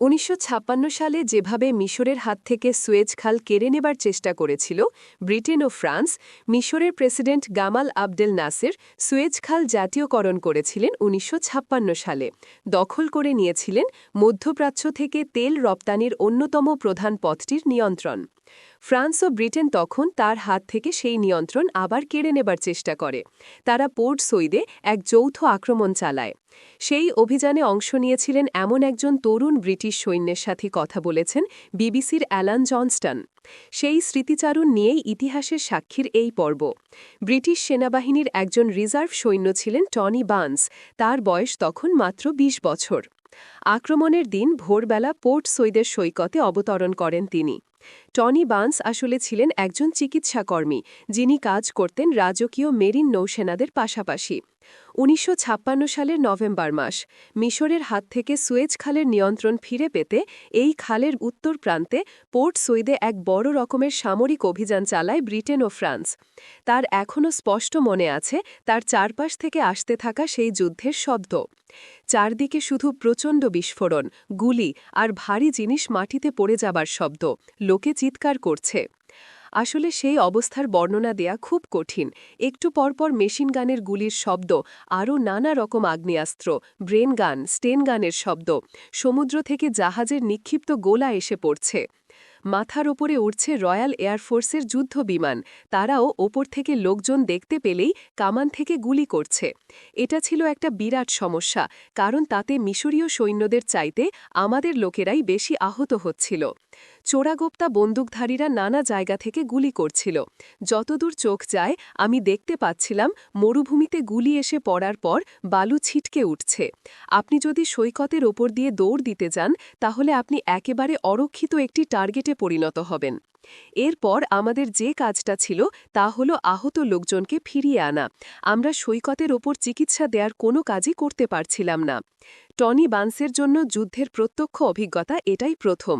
উনিশশো ছাপ্পান্ন সালে যেভাবে মিশরের হাত থেকে সুয়েজ খাল কেড়ে নেবার চেষ্টা করেছিল, ব্রিটেন ও ফ্রান্স, মিশরের president Gamal Abdel Nasser Suez খাল জাতীয়করণ করেছিলেন উনিশশো ছাপ্পান্ন সালে। দখল করে নিয়েছিলেন মধ্যপ্রাচ্য থেকে তেল রপ্তানির অন্যতম প্রধান পথটির নিয়ন্ত্রণ। ফ্রান্স ও ব্রিটেন তখন তার হাত থেকে সেই নিয়ন্ত্রণ আবার কেড়ে নেবার চেষ্টা করে। তারা পোর্ট সৈদে এক যৌথ আক্রমণ চালায়। সেই অভিযানে অংশ নিয়েছিলেন এমন একজন তরুণ ব্রিটিশ সৈন্যের সাথে কথা বলেছেন বিবিসির অ্যালান জনস্টন। সেই স্মৃতিচারণ নিয়েই ইতিহাসের সাক্ষীর এই পর্ব। ব্রিটিশ সেনাবাহিনীর একজন রিজার্ভ সৈন্য ছিলেন টনি বান্স তার বয়স তখন মাত্র ২০ বছর। আক্রমণের দিন ভোরবেলা পোর্ট সৈদের সৈকতে অবতরণ করেন তিনি। টনি বান্স আসলে ছিলেন একজন চিকিৎসাকর্মী, যিনি কাজ করতেন রাজকীয় মেরিন নৌসেনাদের পাশাপাশি। উনিশশো ছাপ্পান্ন সালের নভেম্বর মাস, মিশরের হাত থেকে সুয়েজ খালের নিয়ন্ত্রণ ফিরে পেতে এই খালের উত্তর প্রান্তে পোর্ট সুইদে এক বড় রকমের সামরিক অভিযান চালায় ব্রিটেন ও ফ্রান্স। তার এখনও স্পষ্ট মনে আছে, তার চারপাশ থেকে আসতে থাকা সেই যুদ্ধের শব্দ। চারদিকে শুধু প্রচণ্ড বিস্ফোরণ, গুলি আর ভারী জিনিস মাটিতে পড়ে যাবার শব্দ, লোকে চিৎকার করছে। আসলে সেই অবস্থার বর্ণনা দেয়া খুব কঠিন। একটু পরপর মেশিন গানের গুলির শব্দ, আরও নানা রকম আগ্নেয়াস্ত্র, ব্রেন গান, স্টেন গানের শব্দ, সমুদ্র থেকে জাহাজের নিক্ষিপ্ত গোলা এসে পড়ছে। মাথার ওপরে উঠছে রয়্যাল এয়ারফোর্সের যুদ্ধ বিমান। তারাও ওপর থেকে লোকজন দেখতে পেলেই কামান থেকে গুলি করছে। এটা ছিল একটা বিরাট সমস্যা, কারণ তাতে মিশরীয় সৈন্যদের চাইতে আমাদের লোকেরাই বেশি আহত হচ্ছিল। চোরাগোপ্তা বন্দুকধারীরা নানা জায়গা থেকে গুলি করছিল। যতদূর চোখ যায়, আমি দেখতে পাচ্ছিলাম মরুভূমিতে গুলি এসে পড়ার পর বালু ছিটকে উঠছে। আপনি যদি সৈকতের ওপর দিয়ে দৌড় দিতে যান, তাহলে আপনি একেবারে অরক্ষিত একটি টার্গেটে পরিণত হবেন। এরপর আমাদের যে কাজটা ছিল, তা হল আহত লোকজনকে ফিরিয়ে আনা। আমরা সৈকতের ওপর চিকিৎসা দেওয়ার কোনো কাজই করতে পারছিলাম না। টনি বান্সের জন্য যুদ্ধের প্রত্যক্ষ অভিজ্ঞতা এটাই প্রথম।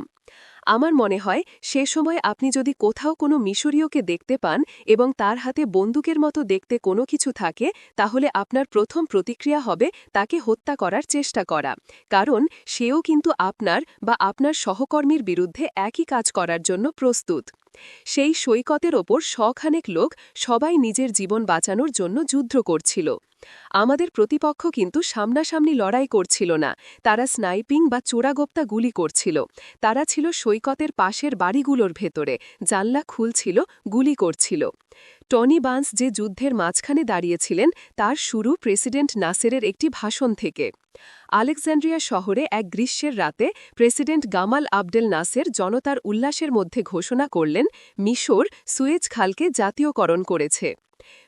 আমার মনে হয় সে সময় আপনি যদি কোথাও কোনো মিশরীয়কে দেখতে পান এবং তার হাতে বন্দুকের মতো দেখতে কোনো কিছু থাকে, তাহলে আপনার প্রথম প্রতিক্রিয়া হবে তাকে হত্যা করার চেষ্টা করা। কারণ সেও কিন্তু আপনার বা আপনার সহকর্মীর বিরুদ্ধে একই কাজ করার জন্য প্রস্তুত। সেই সৈকতের ওপর শখানেক লোক সবাই নিজের জীবন বাঁচানোর জন্য যুদ্ধ করছিল। আমাদের প্রতিপক্ষ কিন্তু সামনাসামনি লড়াই করছিল না। তারা স্নাইপিং বা চোরাগোপ্তা গুলি করছিল। তারা ছিল সৈকতের পাশের বাড়িগুলোর ভেতরে। জানলা খুলছিল, গুলি করছিল। টনি বান্স যে যুদ্ধের মাঝখানে দাঁড়িয়েছিলেন, তার শুরু প্রেসিডেন্ট নাসেরের একটি ভাষণ থেকে। আলেকজান্ড্রিয়া শহরে এক গ্রীষ্মের রাতে প্রেসিডেন্ট গামাল আবদেল নাসের জনতার উল্লাসের মধ্যে ঘোষণা করলেন, মিশর সুয়েজ খালকে জাতীয়করণ করেছে।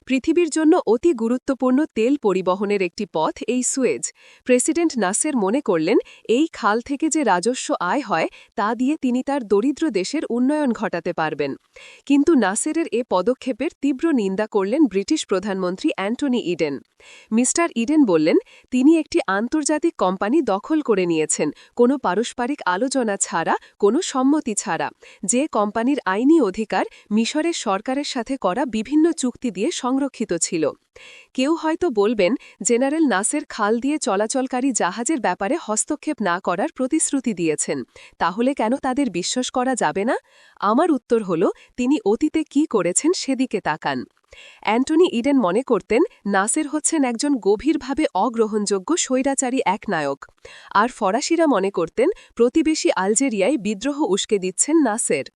পৃথিবীর জন্য অতি গুরুত্বপূর্ণ তেল পরিবহনের একটি পথ এই সুয়েজ। প্রেসিডেন্ট নাসের মনে করলেন, এই খাল থেকে যে রাজস্ব আয় হয়, তা দিয়ে তিনি তার দরিদ্র দেশের উন্নয়ন ঘটাতে পারবেন। কিন্তু নাসেরের এ পদক্ষেপের তীব্র নিন্দা করলেন ব্রিটিশ প্রধানমন্ত্রী অ্যান্টনি ইডেন। মিস্টার ইডেন বললেন, তিনি একটি আন্তর্জাতিক কোম্পানি দখল করে নিয়েছেন, কোনো পারস্পরিক আলোচনা ছাড়া, কোনো সম্মতি ছাড়া। যে কোম্পানির আইনি অধিকার মিশরের সরকারের সাথে করা বিভিন্ন চুক্তি দিয়ে সংরক্ষিত ছিল। কেউ হয়তো বলবেন, জেনারেল নাসের খাল দিয়ে চলাচলকারী জাহাজের ব্যাপারে হস্তক্ষেপ না করার প্রতিশ্রুতি দিয়েছেন। তাহলে কেন তাদের বিশ্বাস করা যাবে না? আমার উত্তর হল, তিনি অতীতে কি করেছেন সেদিকে তাকান। অ্যান্টনি ইডেন মনে করতেন, নাসের হচ্ছেন একজন গভীরভাবে অগ্রহণযোগ্য স্বৈরাচারী এক নায়ক। আর ফরাসিরা মনে করতেন, প্রতিবেশী আলজেরিয়ায় বিদ্রোহ উস্কে দিচ্ছেন নাসের।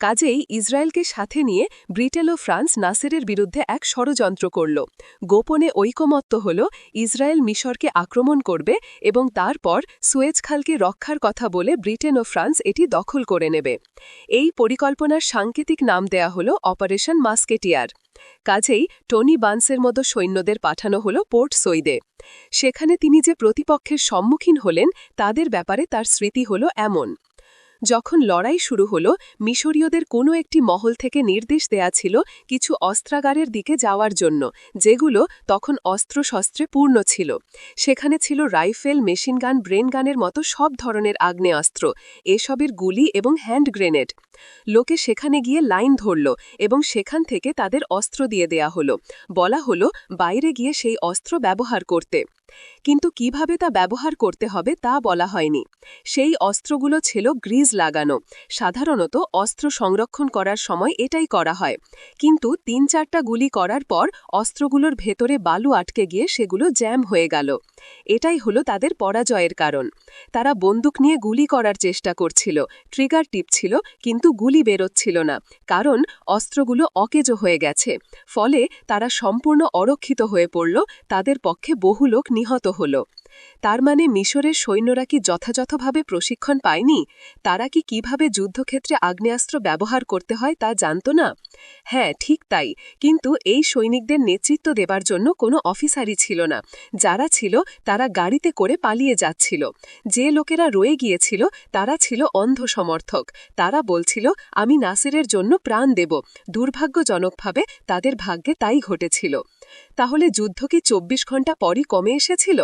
কাজেই ইসরায়েলকে সাথে নিয়ে ব্রিটেন ও ফ্রান্স নাসেরের বিরুদ্ধে এক ষড়যন্ত্র করল। গোপনে ঐকমত্য হল, ইসরায়েল মিশরকে আক্রমণ করবে এবং তারপর সুয়েজ খালকে রক্ষার কথা বলে ব্রিটেন ও ফ্রান্স এটি দখল করে নেবে। এই পরিকল্পনার সাংকেতিক নাম দেয়া হল অপারেশন মাস্কেটিয়ার। কাজেই টনি বান্সের মতো সৈন্যদের পাঠানো হল পোর্ট সৈদে সেখানে তিনি যে প্রতিপক্ষের সম্মুখীন হলেন, তাদের ব্যাপারে তার স্মৃতি হল এমন। যখন লড়াই শুরু হলো, মিশরীয়দের কোনো একটি মহল থেকে নির্দেশ দেয়া ছিল কিছু অস্ত্রাগারের দিকে যাওয়ার জন্য, যেগুলো তখন অস্ত্রশস্ত্রে পূর্ণ ছিল। সেখানে ছিল রাইফেল, মেশিনগান, ব্রেনগানের মতো সব ধরনের আগ্নেয়াস্ত্র, এসবের গুলি এবং হ্যান্ড গ্রেনেড। লোকে সেখানে গিয়ে লাইন ধরল এবং সেখান থেকে তাদের অস্ত্র দিয়ে দেয়া হলো। বলা হলো, বাইরে গিয়ে সেই অস্ত্র ব্যবহার করতে। কিন্তু কীভাবে তা ব্যবহার করতে হবে তা বলা হয়নি। সেই অস্ত্রগুলো ছিল গ্রিজ লাগানো। সাধারণত অস্ত্র সংরক্ষণ করার সময় এটাই করা হয়। কিন্তু তিন চারটা গুলি করার পর অস্ত্রগুলোর ভেতরে বালু আটকে গিয়ে সেগুলো জ্যাম হয়ে গেল। এটাই হলো তাদের পরাজয়ের কারণ। তারা বন্দুক নিয়ে গুলি করার চেষ্টা করছিল। ট্রিগার টিপছিল, কিন্তু গুলি বেরোচ্ছিল না, কারণ অস্ত্রগুলো অকেজ হয়ে গেছে। ফলে তারা সম্পূর্ণ অরক্ষিত হয়ে পড়ল, তাদের পক্ষে বহু লোক নিহত হল। তার মানে মিশরের সৈন্যরা কি যথাযথভাবে প্রশিক্ষণ পায়নি? তারা কি কীভাবে যুদ্ধক্ষেত্রে আগ্নেয়াস্ত্র ব্যবহার করতে হয় তা জানত না? হ্যাঁ ঠিক তাই। কিন্তু এই সৈনিকদের নেতৃত্ব দেবার জন্য কোনো অফিসারই ছিল না। যারা ছিল, তারা গাড়িতে করে পালিয়ে যাচ্ছিল। যে লোকেরা রয়ে গিয়েছিল, তারা ছিল অন্ধ সমর্থক তারা বলছিল, আমি নাসিরের জন্য প্রাণ দেব। দুর্ভাগ্যজনকভাবে তাদের ভাগ্যে তাই ঘটেছিল। তাহলে যুদ্ধ কি চব্বিশ ঘণ্টা পরই কমে এসেছিল?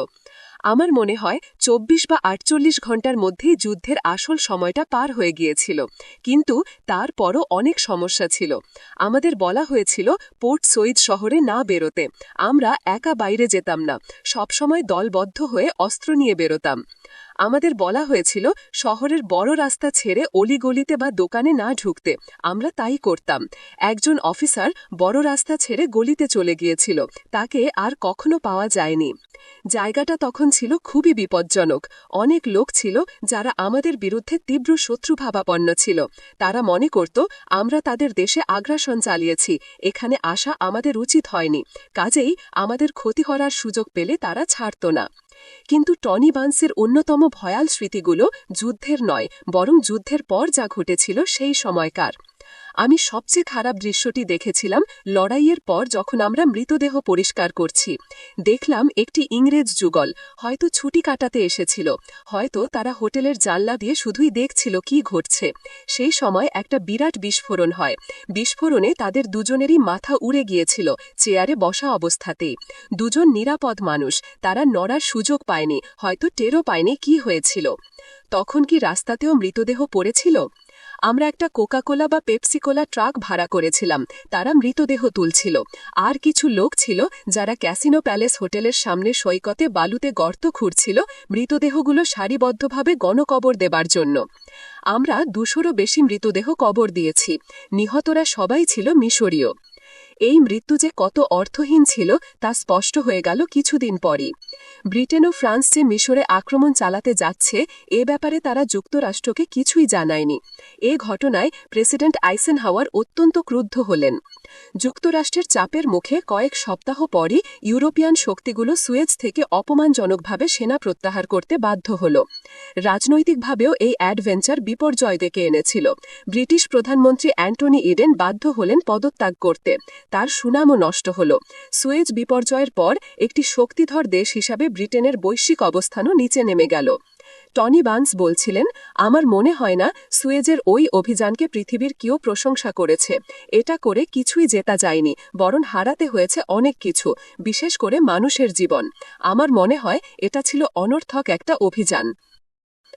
আমার মনে হয় চব্বিশ বা আটচল্লিশ ঘণ্টার মধ্যেই যুদ্ধের আসল সময়টা পার হয়ে গিয়েছিল। কিন্তু তারপরও অনেক সমস্যা ছিল। আমাদের বলা হয়েছিল, পোর্ট সৈয়দ শহরে না বেরোতে। আমরা একা বাইরে যেতাম না। সবসময় দলবদ্ধ হয়ে অস্ত্র নিয়ে বেরোতাম। আমাদের বলা হয়েছিল, শহরের বড় রাস্তা ছেড়ে অলিগলিতে বা দোকানে না ঢুকতে। আমরা তাই করতাম। একজন অফিসার বড় রাস্তা ছেড়ে গলিতে চলে গিয়েছিল। তাকে আর কখনো পাওয়া যায়নি। জায়গাটা তখন ছিল খুবই বিপজ্জনক অনেক লোক ছিল যারা আমাদের বিরুদ্ধে তীব্র শত্রুভাবাপন্ন ছিল। তারা মনে করত, আমরা তাদের দেশে আগ্রাসন চালিয়েছি। এখানে আসা আমাদের উচিত হয়নি। কাজেই আমাদের ক্ষতি করার সুযোগ পেলে তারা ছাড়ত না। কিন্তু টনি বান্সের অন্যতম ভয়াল স্মৃতিগুলো যুদ্ধের নয়, বরং যুদ্ধের পর যা ঘটেছিল সেই সময়কার। আমি সবচেয়ে খারাপ দৃশ্যটি দেখেছিলাম লড়াইয়ের পর যখন আমরা মৃতদেহ পরিষ্কার করছি। দেখলাম একটি ইংরেজ যুগল, হয়তো ছুটি কাটাতে এসেছিল। হয়তো তারা হোটেলের জানলা দিয়ে শুধুই দেখছিল কি ঘটছে। সেই সময় একটা বিরাট বিস্ফোরণ হয়। বিস্ফোরণে তাদের দুজনেরই মাথা উড়ে গিয়েছিল, চেয়ারে বসা অবস্থাতেই। দুজন নিরাপদ মানুষ, তারা নড়ার সুযোগ পায়নি, হয়তো টেরও পায়নি কি হয়েছিল। তখন কি রাস্তাতেও মৃতদেহ পড়েছিল? আমরা একটা কোকাকোলা বা পেপসিকোলা ট্রাক ভাড়া করেছিলাম। তারা মৃতদেহ তুলছিল। আর কিছু লোক ছিল যারা ক্যাসিনো প্যালেস হোটেলের সামনে সৈকতে বালুতে গর্ত খুঁড়ছিল মৃতদেহগুলো সারিবদ্ধভাবে গণকবর দেবার জন্য। আমরা দুশোরও বেশি মৃতদেহ কবর দিয়েছি। নিহতরা সবাই ছিল মিশরীয়। এই মৃত্যু যে কত অর্থহীন ছিল তা স্পষ্ট হয়ে গেল কিছুদিন পরই। ব্রিটেন ও ফ্রান্স যে মিশরে আক্রমণ চালাতে যাচ্ছে, এ ব্যাপারে তারা যুক্তরাষ্ট্রকে কিছুই জানায়নি। এ ঘটনায় প্রেসিডেন্ট আইসেন হাওয়ার অত্যন্ত ক্রুদ্ধ হলেন। যুক্তরাষ্ট্রের চাপের মুখে কয়েক সপ্তাহ পরই ইউরোপিয়ান শক্তিগুলো সুয়েজ থেকে অপমানজনকভাবে সেনা প্রত্যাহার করতে বাধ্য হল। রাজনৈতিকভাবেও এই অ্যাডভেঞ্চার বিপর্যয় ডেকে এনেছিল। ব্রিটিশ প্রধানমন্ত্রী অ্যান্টনি ইডেন বাধ্য হলেন পদত্যাগ করতে। তার সুনামও নষ্ট হল। সুয়েজ বিপর্যয়ের পর একটি শক্তিধর দেশ হিসাবে ব্রিটেনের বৈশ্বিক অবস্থানও নিচে নেমে গেল। টনি বান্স বলছিলেন, আমার মনে হয় না সুয়েজের ওই অভিযানকে পৃথিবীর কেউ প্রশংসা করেছে। এটা করে কিছুই জেতা যায়নি, বরং হারাতে হয়েছে অনেক কিছু, বিশেষ করে মানুষের জীবন। আমার মনে হয় এটা ছিল অনর্থক একটা অভিযান।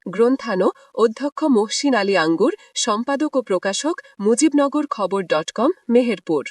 গ্রন্থানো, অধ্যক্ষ মহসিন আলী আঙ্গুর, সম্পাদক ও প্রকাশক মুজিবনগর খবর ডট কম, মেহেরপুর।